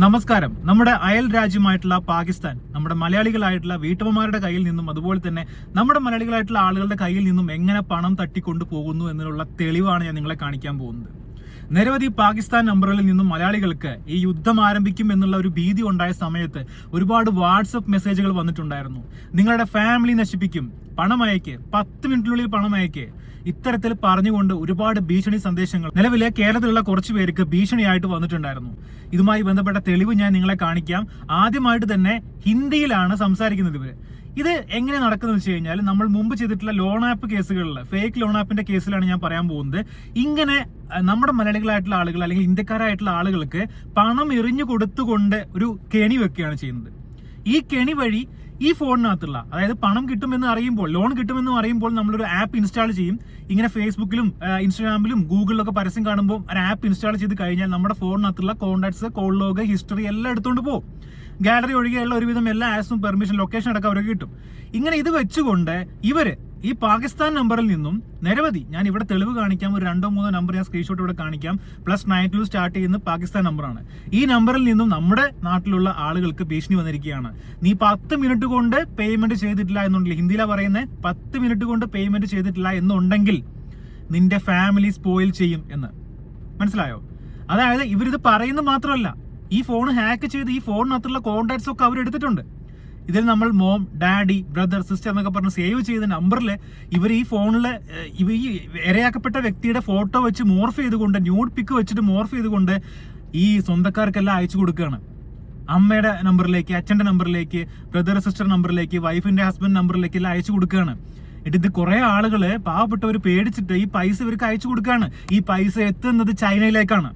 നമസ്കാരം. നമ്മുടെ അയൽ രാജ്യമായിട്ടുള്ള പാകിസ്ഥാൻ നമ്മുടെ മലയാളികളായിട്ടുള്ള വീട്ടമ്മമാരുടെ കയ്യിൽ നിന്നും അതുപോലെ തന്നെ നമ്മുടെ മലയാളികളായിട്ടുള്ള ആളുകളുടെ കയ്യിൽ നിന്നും എങ്ങനെ പണം തട്ടിക്കൊണ്ടു പോകുന്നു എന്നുള്ള തെളിവാണ് ഞാൻ നിങ്ങളെ കാണിക്കാൻ പോകുന്നത്. നിരവധി പാകിസ്ഥാൻ നമ്പറുകളിൽ നിന്നും മലയാളികൾക്ക് ഈ യുദ്ധം ആരംഭിക്കും എന്നുള്ള ഒരു ഭീതി ഉണ്ടായ സമയത്ത് ഒരുപാട് വാട്സപ്പ് മെസ്സേജുകൾ വന്നിട്ടുണ്ടായിരുന്നു. നിങ്ങളുടെ ഫാമിലി നശിപ്പിക്കും. പണം അയക്ക്. പത്ത് മിനിറ്റിനുള്ളിൽ പണം അയക്ക്. ഇത്തരത്തിൽ പറഞ്ഞുകൊണ്ട് ഒരുപാട് ഭീഷണി സന്ദേശങ്ങൾ നിലവിലെ കേരളത്തിലുള്ള കുറച്ചു പേർക്ക് ഭീഷണിയായിട്ട് വന്നിട്ടുണ്ടായിരുന്നു. ഇതുമായി ബന്ധപ്പെട്ട തെളിവ് ഞാൻ നിങ്ങളെ കാണിക്കാം. ആദ്യമായിട്ട് തന്നെ ഹിന്ദിയിലാണ് സംസാരിക്കുന്നത് ഇവർ. ഇത് എങ്ങനെ നടക്കുന്നത് വെച്ച് കഴിഞ്ഞാൽ നമ്മൾ മുമ്പ് ചെയ്തിട്ടുള്ള ലോൺ ആപ്പ് കേസുകളിൽ ഫേക്ക് ലോൺ ആപ്പിന്റെ കേസിലാണ് ഞാൻ പറയാൻ പോകുന്നത്. ഇങ്ങനെ നമ്മുടെ മലയാളികളായിട്ടുള്ള ആളുകൾ അല്ലെങ്കിൽ ഇന്ത്യക്കാരായിട്ടുള്ള ആളുകൾക്ക് പണം എറിഞ്ഞു കൊടുത്തുകൊണ്ട് ഒരു കെണി വെക്കുകയാണ് ചെയ്യുന്നത്. ഈ കെണി വഴി ഈ ഫോണിനകത്തുള്ള അതായത് പണം കിട്ടുമെന്ന് അറിയുമ്പോൾ ലോൺ കിട്ടുമെന്ന് അറിയുമ്പോൾ നമ്മളൊരു ആപ്പ് ഇൻസ്റ്റാൾ ചെയ്യും. ഇങ്ങനെ ഫേസ്ബുക്കിലും ഇൻസ്റ്റാഗ്രാമിലും ഗൂഗിളിലൊക്കെ പരസ്യം കാണുമ്പോൾ ഒരു ആപ്പ് ഇൻസ്റ്റാൾ ചെയ്ത് കഴിഞ്ഞാൽ നമ്മുടെ ഫോണിനകത്തുള്ള കോൺടാക്ട്സ് കോൾ ലോഗ് ഹിസ്റ്ററി എല്ലാം എടുത്തുകൊണ്ട് പോകും. ഗാലറി ഒഴികെയുള്ള ഒരുവിധം എല്ലാ ആസും പെർമിഷൻ ലൊക്കേഷൻ അടക്കം അവർക്ക് കിട്ടും. ഇങ്ങനെ ഇത് വെച്ചുകൊണ്ട് ഇവർ ഈ പാകിസ്ഥാൻ നമ്പറിൽ നിന്നും നിരവധി ഞാൻ ഇവിടെ തെളിവ് കാണിക്കാം ഒരു രണ്ടോ മൂന്നോ നമ്പർ ഞാൻ സ്ക്രീൻഷോട്ട് ഇവിടെ കാണിക്കാം പ്ലസ് നയൻ ടു സ്റ്റാർട്ട് ചെയ്യുന്ന പാകിസ്ഥാൻ നമ്പറാണ് ഈ നമ്പറിൽ നിന്നും നമ്മുടെ നാട്ടിലുള്ള ആളുകൾക്ക് ഭീഷണി വന്നിരിക്കുകയാണ്. നീ പത്ത് മിനിറ്റ് കൊണ്ട് പേയ്മെന്റ് ചെയ്തിട്ടില്ല എന്നുണ്ടെങ്കിൽ ഹിന്ദിയിലാണ് പറയുന്നത് പത്ത് മിനിറ്റ് കൊണ്ട് പേയ്മെന്റ് ചെയ്തിട്ടില്ല എന്നുണ്ടെങ്കിൽ നിന്റെ ഫാമിലി സ്പോയിൽ ചെയ്യും എന്ന്. മനസ്സിലായോ? അതായത് ഇവരിത് പറയുന്നത് മാത്രമല്ല ഈ ഫോൺ ഹാക്ക് ചെയ്ത് ഈ ഫോണിനകത്തുള്ള കോണ്ടാക്ട്സ് ഒക്കെ അവർ എടുത്തിട്ടുണ്ട്. ഇതിൽ നമ്മൾ മോം ഡാഡി ബ്രദർ സിസ്റ്റർ എന്നൊക്കെ പറഞ്ഞ് സേവ് ചെയ്ത നമ്പറിൽ ഇവർ ഈ ഫോണിൽ ഇവ ഈ ഇരയാക്കപ്പെട്ട വ്യക്തിയുടെ ഫോട്ടോ വെച്ച് മോർഫ് ചെയ്തുകൊണ്ട് ന്യൂഡ് പിക്ക് വെച്ചിട്ട് മോർഫ് ചെയ്തുകൊണ്ട് ഈ സ്വന്തക്കാർക്കെല്ലാം അയച്ചു കൊടുക്കുകയാണ്. അമ്മയുടെ നമ്പറിലേക്ക് അച്ഛന്റെ നമ്പറിലേക്ക് ബ്രദർ സിസ്റ്റർ നമ്പറിലേക്ക് വൈഫിന്റെ ഹസ്ബൻഡ് നമ്പറിലേക്ക് എല്ലാം അയച്ചു കൊടുക്കുകയാണ്. ഇത് കുറേ ആളുകൾ പാവപ്പെട്ടവർ പേടിച്ചിട്ട് ഈ പൈസ ഇവർക്ക് അയച്ചു കൊടുക്കുകയാണ്. ഈ പൈസ എത്തുന്നത് ചൈനയിലേക്കാണ്.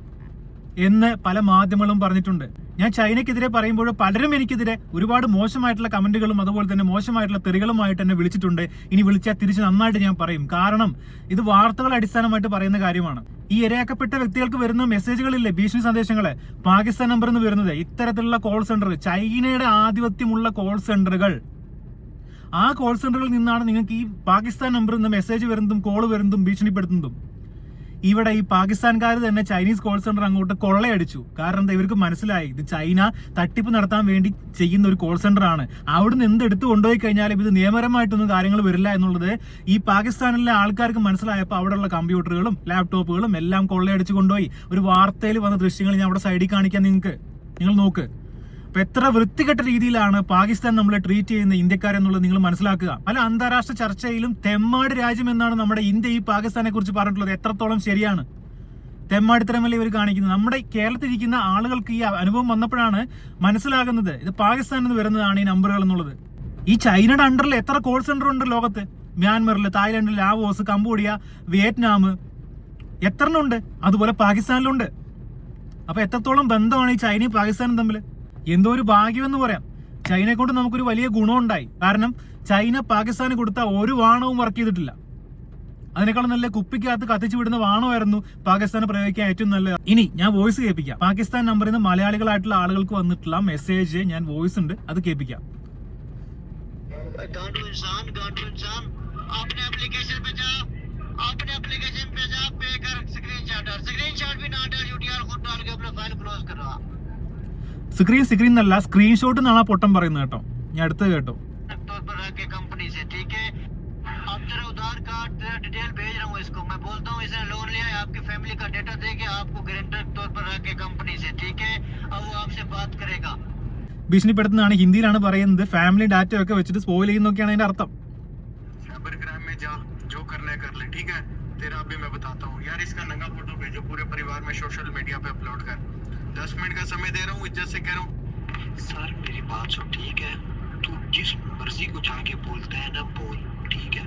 എന്ന് പല മാധ്യമങ്ങളും പറഞ്ഞിട്ടുണ്ട്. ഞാൻ ചൈനയ്ക്കെതിരെ പറയുമ്പോൾ പലരും എനിക്കെതിരെ ഒരുപാട് മോശമായിട്ടുള്ള കമന്റുകളും അതുപോലെ തന്നെ മോശമായിട്ടുള്ള തെറികളുമായിട്ട് എന്നെ വിളിച്ചിട്ടുണ്ട്. ഇനി വിളിച്ചാൽ തിരിച്ച് നന്നായിട്ട് ഞാൻ പറയും. കാരണം ഇത് വാർത്തകൾ അടിസ്ഥാനമായിട്ട് പറയുന്ന കാര്യമാണ്. ഈ ഇരയാക്കപ്പെട്ട വ്യക്തികൾക്ക് വരുന്ന മെസ്സേജുകളില്ലേ ഭീഷണി സന്ദേശങ്ങൾ? പാകിസ്ഥാൻ നമ്പർ എന്ന് വരുന്നത് ഇത്തരത്തിലുള്ള കോൾ സെന്റർ ചൈനയുടെ ആധിപത്യമുള്ള കോൾ സെന്ററുകൾ ആ കോൾ സെന്ററുകളിൽ നിന്നാണ് നിങ്ങൾക്ക് ഈ പാകിസ്ഥാൻ നമ്പറിൽ നിന്ന് മെസ്സേജ് വരുന്നതും കോൾ വരുന്നതും ഭീഷണിപ്പെടുത്തുന്നതും. ഇവിടെ ഈ പാകിസ്ഥാൻകാർ തന്നെ ചൈനീസ് കോൾ സെന്റർ അങ്ങോട്ട് കൊള്ളയടിച്ചു. കാരണം എന്താ ഇവർക്ക് മനസ്സിലായി. ഇത് ചൈന തട്ടിപ്പ് നടത്താൻ വേണ്ടി ചെയ്യുന്ന ഒരു കോൾ സെന്റർ ആണ്. അവിടുന്ന് എന്ത് എടുത്തു കൊണ്ടുപോയി കഴിഞ്ഞാലും ഇത് നിയമപരമായിട്ടൊന്നും കാര്യങ്ങൾ വരില്ല എന്നുള്ളത് ഈ പാകിസ്ഥാനിലെ ആൾക്കാർക്ക് മനസ്സിലായപ്പോൾ അവിടെയുള്ള കമ്പ്യൂട്ടറുകളും ലാപ്ടോപ്പുകളും എല്ലാം കൊള്ളയടിച്ചു കൊണ്ടുപോയി. ഒരു വാർത്തയിൽ വന്ന ദൃശ്യങ്ങൾ ഞാൻ അവിടെ സൈഡിൽ കാണിക്കാൻ നിങ്ങൾക്ക്. നിങ്ങൾ നോക്ക്. അപ്പൊ എത്ര വൃത്തികെട്ട രീതിയിലാണ് പാകിസ്ഥാൻ നമ്മളെ ട്രീറ്റ് ചെയ്യുന്ന ഇന്ത്യക്കാരെന്നുള്ളത് നിങ്ങൾ മനസ്സിലാക്കുക. പല അന്താരാഷ്ട്ര ചർച്ചയിലും തെമ്മാട് രാജ്യം എന്നാണ് നമ്മുടെ ഇന്ത്യ ഈ പാകിസ്ഥാനെ കുറിച്ച് പറഞ്ഞിട്ടുള്ളത്. എത്രത്തോളം ശരിയാണ്? തെമ്മാടിത്തരമല്ലേ ഇവർ കാണിക്കുന്നത്? നമ്മുടെ കേരളത്തിലിരിക്കുന്ന ആളുകൾക്ക് ഈ അനുഭവം വന്നപ്പോഴാണ് മനസ്സിലാകുന്നത് ഇത് പാകിസ്ഥാനിൽ നിന്ന് വരുന്നതാണ് ഈ നമ്പറുകൾ എന്നുള്ളത്. ഈ ചൈനയുടെ അണ്ടറിൽ എത്ര കോൾ സെന്റർ ഉണ്ട് ലോകത്ത്? മ്യാൻമറിൽ തായ്ലൻഡിൽ ലാവോസ് കംബോഡിയ വിയറ്റ്നാം. എത്ര ഉണ്ട്? അതുപോലെ പാകിസ്ഥാനിലുണ്ട്. അപ്പൊ എത്രത്തോളം ബന്ധമാണ് ഈ ചൈനയും പാകിസ്ഥാനും തമ്മിൽ എന്തോ ഒരു ഭാഗ്യമെന്ന് പറയാം ചൈനയെ കൊണ്ട് നമുക്കൊരു വലിയ ഗുണമുണ്ടായി കാരണം ചൈന പാകിസ്ഥാന് കൊടുത്ത ഒരു വാണവും വർക്ക് ചെയ്തിട്ടില്ല അതിനേക്കാളും നല്ല കുപ്പിക്കകത്ത് കത്തിച്ചു വിടുന്ന വാണമായിരുന്നു പാകിസ്ഥാന് പ്രയോഗിക്കാൻ ഏറ്റവും നല്ല ഇനി ഞാൻ വോയിസ് കേൾപ്പിക്കാം പാകിസ്ഥാൻ നമ്പറിൽ നിന്ന് മലയാളികളായിട്ടുള്ള ആളുകൾക്ക് വന്നിട്ടുള്ള മെസ്സേജ് ഞാൻ വോയിസ് ഉണ്ട് അത് കേൾപ്പിക്കാം गांडू इंसान गांडू इंसान अपने एप्लीकेशन पे जा अपने एप्लीकेशन पे जा पे कर स्क्रीनशॉट डाल स्क्रीनशॉट भी ना डाल यूटीआर खुद डाल के अपना फाइल क्लोज कर रहा സ്ക്രീൻ സ്ക്രീൻ എന്നല്ല സ്ക്രീൻഷോട്ട് എന്നാണ് ആ പൊട്ടം പറയുന്നത് കേട്ടോ ഞാൻ അടുത്തത് കേട്ടോ तौर पर रख के कंपनी से ठीक है अब तेरा उधार कार्ड तेरा डिटेल भेज रहा हूँ इसको मैं बोलता हूँ इसने लोन लिया है आपकी फैमिली का डेटा दे के आपको गारंटर तौर पर रख के कंपनी से ठीक है अब वो आपसे बात करेगा ഭീഷണിപ്പെടുത്തുന്നതാണ് ഹിന്ദിയിലാണ് പറയുന്നത് ഫാമിലി ഡാറ്റ ഒക്കെ വെച്ചിട്ട് സ്പോയിൽ ചെയ്യുന്നൊക്കെയാണ് അതിന്റെ അർത്ഥം साइबर क्राइम में जा जो करना है कर ले ठीक है तेरा अभी मैं बताता हूँ यार इसका नंगा फोटो भेजो पूरे परिवार में सोशल मीडिया पे अपलोड कर दस मिनट का समय दे रहा हूँ इज्जत से कह रहा हूँ सर मेरी बात सुन ठीक है तू जिस मर्जी को जाके बोलता है ना बोल ठीक है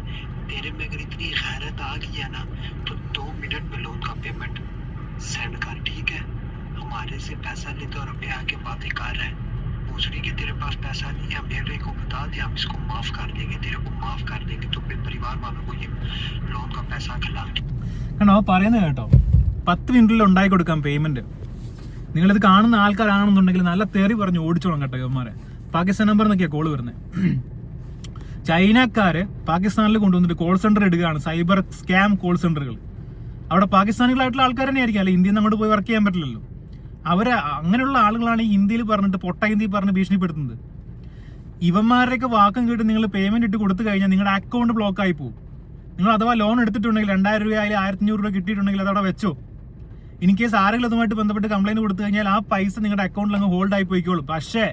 तेरे में अगर इतनी खैरत आ गई है ना तो दो मिनट में लोन का पेमेंट सेंड कर ठीक है हमारे से पैसा लेते और अभी आके बातें कर रहे हैं दूसरी कि तेरे पास पैसा नहीं है मेरे को बता दे हम इसको माफ कर देंगे तेरे को माफ कर देंगे तो फिर परिवार वालों को ये लोन का पैसा खिला കാരണം അവ പറയുന്നത് കേട്ടോ പത്ത് മിനിറ്റിൽ ഉണ്ടാക്കി കൊടുക്കാം പേയ്മെന്റ് നിങ്ങളിത് കാണുന്ന ആൾക്കാരാണെന്നുണ്ടെങ്കിൽ നല്ല തെറി പറഞ്ഞ് ഓടിച്ചോളാം കേട്ടോ ഇവന്മാരെ. പാകിസ്ഥാൻ നമ്പർ എന്നൊക്കെയാണ് കോൾ വരുന്നത് ചൈനക്കാര് പാകിസ്ഥാനിൽ കൊണ്ടുവന്നിട്ട് കോൾ സെന്റർ ഇടുകയാണ് സൈബർ സ്കാം കോൾ സെന്ററുകൾ അവിടെ പാകിസ്ഥാനികളായിട്ടുള്ള ആൾക്കാർ തന്നെ ആയിരിക്കും അല്ലെ ഇന്ത്യയിൽ നിന്ന് അങ്ങോട്ട് പോയി വർക്ക് ചെയ്യാൻ പറ്റില്ലല്ലോ. അവരെ അങ്ങനെയുള്ള ആളുകളാണ് ഈ ഹിന്ദിയിൽ പറഞ്ഞിട്ട് പൊട്ട ഹിന്ദി പറഞ്ഞ് ഭീഷണിപ്പെടുത്തുന്നത്. ഇവന്മാരുടെയൊക്കെ വാക്കും കേട്ട് നിങ്ങൾ പേയ്മെന്റ് ഇട്ട് കൊടുത്തു കഴിഞ്ഞാൽ നിങ്ങളുടെ അക്കൗണ്ട് ബ്ലോക്ക് ആയി പോകും നിങ്ങൾ അഥവാ ലോൺ എടുത്തിട്ടുണ്ടെങ്കിൽ രണ്ടായിരം രൂപ ആയാലും ആയിരത്തി അഞ്ഞൂറ് രൂപ കിട്ടിയിട്ടുണ്ടെങ്കിൽ അതവിടെ വെച്ചോ. ഇൻ കേസ് ആരെങ്കിലും അതുമായിട്ട് ബന്ധപ്പെട്ട് കംപ്ലൈന്റ് കൊടുത്തു കഴിഞ്ഞാൽ ആ പൈസ നിങ്ങളുടെ അക്കൗണ്ടിൽ അങ്ങ് ഹോൾഡ് ആയി പോയിക്കോളും. പക്ഷേ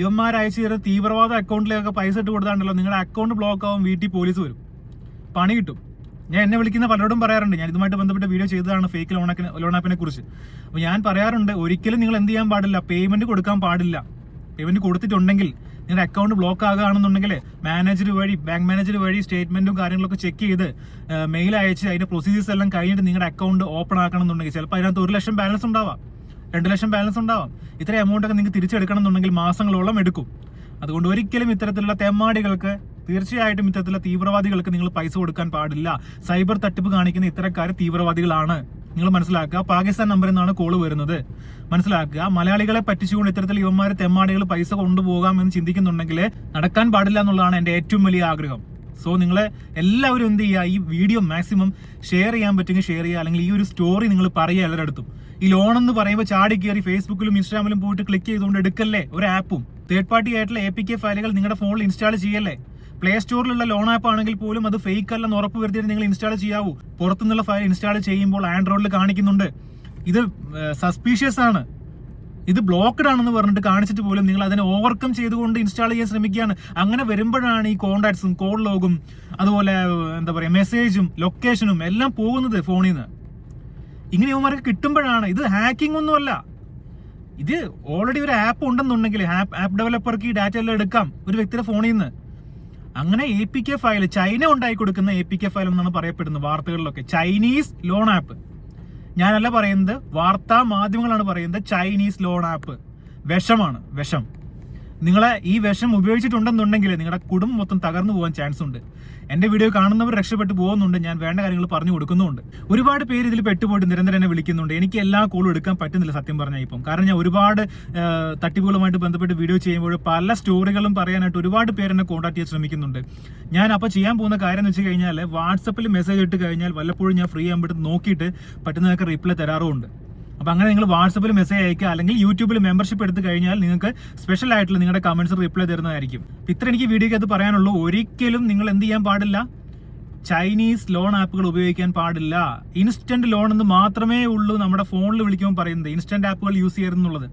ഇവന്മാർ അയച്ചു തരുന്ന തീവ്രവാദ അക്കൗണ്ടിലേക്കൊക്കെ പൈസ ഇട്ട് കൊടുത്താണ്ടല്ലോ നിങ്ങളുടെ അക്കൗണ്ട് ബ്ലോക്ക് ആവും വീട്ടിൽ പോലീസ് വരും. പണി കിട്ടും. ഞാൻ എന്നെ വിളിക്കുന്ന പലരോടും പറയാറുണ്ട് ഞാൻ ഇതുമായിട്ട് ബന്ധപ്പെട്ട് വീഡിയോ ചെയ്തതാണ് ഫേക്ക് ലോൺ ലോൺ ആപ്പിനെ കുറിച്ച്. അപ്പോൾ ഞാൻ പറയാറുണ്ട് ഒരിക്കലും നിങ്ങൾ എന്ത് ചെയ്യാൻ പാടില്ല പേയ്മെന്റ് കൊടുക്കാൻ പാടില്ല. പേയ്മെന്റ് കൊടുത്തിട്ടുണ്ടെങ്കിൽ നിങ്ങളുടെ അക്കൗണ്ട് ബ്ലോക്ക് ആകുകയാണെന്നുണ്ടെങ്കിൽ മാനേജർ വഴി ബാങ്ക് മാനേജർ വഴി സ്റ്റേറ്റ്മെന്റും കാര്യങ്ങളൊക്കെ ചെക്ക് ചെയ്ത് മെയിൽ അയച്ച് അതിന്റെ പ്രൊസീജിയേഴ്സ് എല്ലാം കഴിഞ്ഞിട്ട് നിങ്ങളുടെ അക്കൗണ്ട് ഓപ്പൺ ആക്കണമെന്നുണ്ടെങ്കിൽ ചിലപ്പോൾ അതിനകത്ത് ഒരു ലക്ഷം ബാലൻസ് ഉണ്ടാവാം. രണ്ട് ലക്ഷം ബാലൻസ് ഉണ്ടാവാം. ഇത്ര എമൗണ്ട് ഒക്കെ നിങ്ങൾക്ക് തിരിച്ചെടുക്കണം എന്നുണ്ടെങ്കിൽ മാസങ്ങളോളം എടുക്കും. അതുകൊണ്ട് ഒരിക്കലും ഇത്തരത്തിലുള്ള തെമ്മാടികൾക്ക് തീർച്ചയായിട്ടും ഇത്തരത്തിലുള്ള തീവ്രവാദികൾക്ക് നിങ്ങൾ പൈസ കൊടുക്കാൻ പാടില്ല. സൈബർ തട്ടിപ്പ് കാണിക്കുന്ന ഇത്തരക്കാർ തീവ്രവാദികളാണ്. നിങ്ങൾ മനസ്സിലാക്കുക. പാകിസ്ഥാൻ നമ്പറിൽ നിന്നാണ് കോൾ വരുന്നത്. മനസ്സിലാക്കുക. മലയാളികളെ പറ്റിച്ചുകൊണ്ട് ഇത്തരത്തിൽ യുവന്മാർ തെമ്മാടികൾ പൈസ കൊണ്ടുപോകാം എന്ന് ചിന്തിക്കുന്നുണ്ടെങ്കിൽ നടക്കാൻ പാടില്ല എന്നുള്ളതാണ് എന്റെ ഏറ്റവും വലിയ ആഗ്രഹം. സോ നിങ്ങൾ എല്ലാവരും എന്ത് ചെയ്യുക? ഈ വീഡിയോ മാക്സിമം ഷെയർ ചെയ്യാൻ പറ്റുമെങ്കിൽ ഷെയർ ചെയ്യുക. അല്ലെങ്കിൽ ഈ ഒരു സ്റ്റോറി നിങ്ങൾ പറയുക എല്ലായിടത്തും ഈ ലോൺ എന്ന് പറയുമ്പോൾ ചാടി കയറി ഫേസ്ബുക്കിലും ഇൻസ്റ്റാഗ്രാമിലും പോയിട്ട് ക്ലിക്ക് ചെയ്തുകൊണ്ട് എടുക്കല്ലേ? ഒരു ആപ്പും തേർഡ് പാർട്ടി ആയിട്ടുള്ള എ പി കെ ഫയലുകൾ നിങ്ങളുടെ ഫോണിൽ ഇൻസ്റ്റാൾ ചെയ്യല്ലേ? പ്ലേ സ്റ്റോറിലുള്ള ലോൺ ആപ്പ് ആണെങ്കിൽ പോലും അത് ഫേക്ക് അല്ലെന്ന് ഉറപ്പ് വരുത്തിയിട്ട് നിങ്ങൾ ഇൻസ്റ്റാൾ ചെയ്യാവൂ. പുറത്തുനിന്നുള്ള ഫയൽ ഇൻസ്റ്റാൾ ചെയ്യുമ്പോൾ ആൻഡ്രോയിഡിൽ കാണിക്കുന്നുണ്ട്. ഇത് സസ്പീഷ്യസ് ആണ്. ഇത് ബ്ലോക്ക്ഡ് ആണെന്ന് പറഞ്ഞിട്ട് കാണിച്ചിട്ട് പോലും നിങ്ങൾ അതിനെ ഓവർകം ചെയ്തുകൊണ്ട് ഇൻസ്റ്റാൾ ചെയ്യാൻ ശ്രമിക്കുകയാണ്. അങ്ങനെ വരുമ്പോഴാണ് ഈ കോണ്ടാക്ട്സും കോൾ ലോഗും അതുപോലെ എന്താ പറയുക മെസ്സേജും ലൊക്കേഷനും എല്ലാം പോകുന്നത് ഫോണിൽ നിന്ന് ഇങ്ങനെ ഇവന്മാർക്ക് കിട്ടുമ്പോഴാണ്. ഇത് ഹാക്കിംഗ് ഒന്നുമല്ല ഇത് ഓൾറെഡി ഒരു ആപ്പ് ഉണ്ടെന്നുണ്ടെങ്കിൽ ആപ്പ് ഡെവലപ്പർക്ക് ഈ ഡാറ്റ എല്ലാം എടുക്കാം. ഒരു വ്യക്തിയുടെ ഫോണിൽ നിന്ന് അങ്ങനെ A P K file China ഉണ്ടായി കൊടുക്കുന്ന എ പി കെ ഫയൽ എന്നാണ് പറയപ്പെടുന്നത് വാർത്തകളിലൊക്കെ. ചൈനീസ് ലോൺ ആപ്പ് ഞാനല്ല പറയുന്നത് വാർത്താ മാധ്യമങ്ങളാണ് പറയുന്നത് ചൈനീസ് ലോൺ ആപ്പ് വിഷമാണ് വിഷം. നിങ്ങളെ ഈ വിഷം ഉപയോഗിച്ചിട്ടുണ്ടെന്നുണ്ടെങ്കിൽ നിങ്ങളുടെ കുടുംബം മൊത്തം തകർന്നു പോകാൻ ചാൻസ് ഉണ്ട്. എന്റെ വീഡിയോ കാണുന്നവർ രക്ഷപ്പെട്ടു പോകുന്നുണ്ട്. ഞാൻ വേണ്ട കാര്യങ്ങൾ പറഞ്ഞു കൊടുക്കുന്നുണ്ട് ഒരുപാട് പേര് ഇതിൽ പെട്ടുപോയിട്ട് നിരന്തരം എന്നെ വിളിക്കുന്നുണ്ട്. എനിക്ക് എല്ലാ കോളും എടുക്കാൻ പറ്റുന്നില്ല സത്യം പറഞ്ഞാൽ ഇപ്പം. കാരണം ഞാൻ ഒരുപാട് തട്ടിപ്പുകളുമായിട്ട് ബന്ധപ്പെട്ട് വീഡിയോ ചെയ്യുമ്പോൾ പല സ്റ്റോറികളും പറയാനായിട്ട് ഒരുപാട് പേര് എന്നെ കോൺടാക്ട് ചെയ്യാൻ ശ്രമിക്കുന്നുണ്ട്. ഞാൻ അപ്പോൾ ചെയ്യാൻ പോകുന്ന കാര്യം എന്ന് വെച്ച് കഴിഞ്ഞാൽ വാട്സപ്പിൽ മെസ്സേജ് ഇട്ട് കഴിഞ്ഞാൽ വല്ലപ്പോഴും ഞാൻ ഫ്രീ ആകുമ്പോൾ നോക്കിയിട്ട് പറ്റുന്നതൊക്കെ റിപ്ലൈ തരാറുമുണ്ട്. അപ്പൊ അങ്ങനെ നിങ്ങൾ വാട്സപ്പിൽ മെസ്സേജ് അയക്കുക അല്ലെങ്കിൽ യൂട്യൂബിൽ മെമ്പർഷിപ്പ് എടുത്തു കഴിഞ്ഞാൽ നിങ്ങൾക്ക് സ്പെഷ്യൽ ആയിട്ടുള്ള നിങ്ങളുടെ കമന്റ്സ് റിപ്ലൈ തരുന്നതായിരിക്കും. ഇത്ര എനിക്ക് വീഡിയോക്ക് അത് പറയാനുള്ളൂ. ഒരിക്കലും നിങ്ങൾ എന്ത് ചെയ്യാൻ പാടില്ല? ചൈനീസ് ലോൺ ആപ്പുകൾ ഉപയോഗിക്കാൻ പാടില്ല. ഇൻസ്റ്റന്റ് ലോൺ എന്ന് മാത്രമേ ഉള്ളൂ നമ്മുടെ ഫോണിൽ വിളിക്കുമ്പോൾ പറയുന്നത്. ഇൻസ്റ്റന്റ് ആപ്പുകൾ യൂസ് ചെയ്യരുതെന്നുള്ളത്.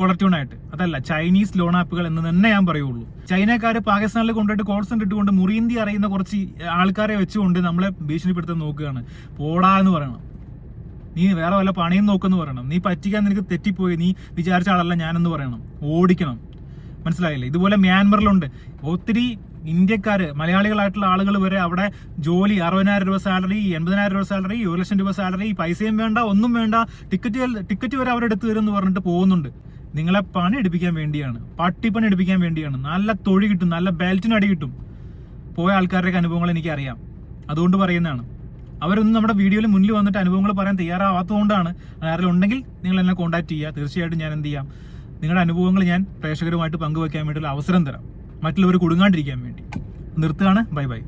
കൊളർട്യൂണായിട്ട് അതല്ല ചൈനീസ് ലോൺ ആപ്പുകൾ എന്ന് തന്നെ ഞാൻ പറയുള്ളൂ. ചൈനക്കാർ പാകിസ്ഥാനിൽ കൊണ്ടുപോയിട്ട് കോൾ സെന്റർ ഇട്ടുകൊണ്ട് മുറിയന്തി അറിയുന്ന കുറച്ച് ആൾക്കാരെ വെച്ചുകൊണ്ട് നമ്മളെ ഭീഷണിപ്പെടുത്താൻ നോക്കുകയാണ്. പോടാ എന്ന് പറയണം. നീ വേറെ വല്ല പണിയും നോക്കുന്നു പറയണം. നീ പറ്റിക്കാൻ നിനക്ക് തെറ്റിപ്പോയി. നീ വിചാരിച്ച ആളല്ല ഞാനെന്ന് പറയണം. ഓടിക്കണം. മനസ്സിലായില്ലേ? ഇതുപോലെ മ്യാൻമറിലുണ്ട്. ഒത്തിരി ഇന്ത്യക്കാർ മലയാളികളായിട്ടുള്ള ആളുകൾ വരെ അവിടെ ജോലി അറുപതിനായിരം രൂപ സാലറി എൺപതിനായിരം രൂപ സാലറി ഒരു ലക്ഷം രൂപ സാലറി പൈസയും വേണ്ട ഒന്നും വേണ്ട ടിക്കറ്റ് ടിക്കറ്റ് വരെ അവരെടുത്ത് തരും എന്ന് പറഞ്ഞിട്ട് പോകുന്നുണ്ട്. നിങ്ങളെ പണി എടുപ്പിക്കാൻ വേണ്ടിയാണ്. പട്ടിപ്പണി എടുപ്പിക്കാൻ വേണ്ടിയാണ്. നല്ല തൊഴി കിട്ടും. നല്ല ബെൽറ്റിന് അടി കിട്ടും. പോയ ആൾക്കാരുടെയൊക്കെ അനുഭവങ്ങൾ എനിക്കറിയാം. അതുകൊണ്ട് പറയുന്നതാണ്. അവരൊന്നും നമ്മുടെ വീഡിയോയിൽ മുന്നിൽ വന്നിട്ട് അനുഭവങ്ങൾ പറയാൻ തയ്യാറാവാത്തതുകൊണ്ടാണ് ആരെങ്കിലും ഉണ്ടെങ്കിൽ നിങ്ങൾ എന്നെ കോൺടാക്ട് ചെയ്യുക. തീർച്ചയായിട്ടും ഞാൻ എന്ത് ചെയ്യാം? നിങ്ങളുടെ അനുഭവങ്ങൾ ഞാൻ പ്രേക്ഷകരുമായിട്ട് പങ്കുവയ്ക്കാൻ വേണ്ടിയുള്ള അവസരം തരാം. മറ്റുള്ളവർ കുടുങ്ങാണ്ടിരിക്കാൻ വേണ്ടി. നിർത്തുകയാണ്. Bye bye.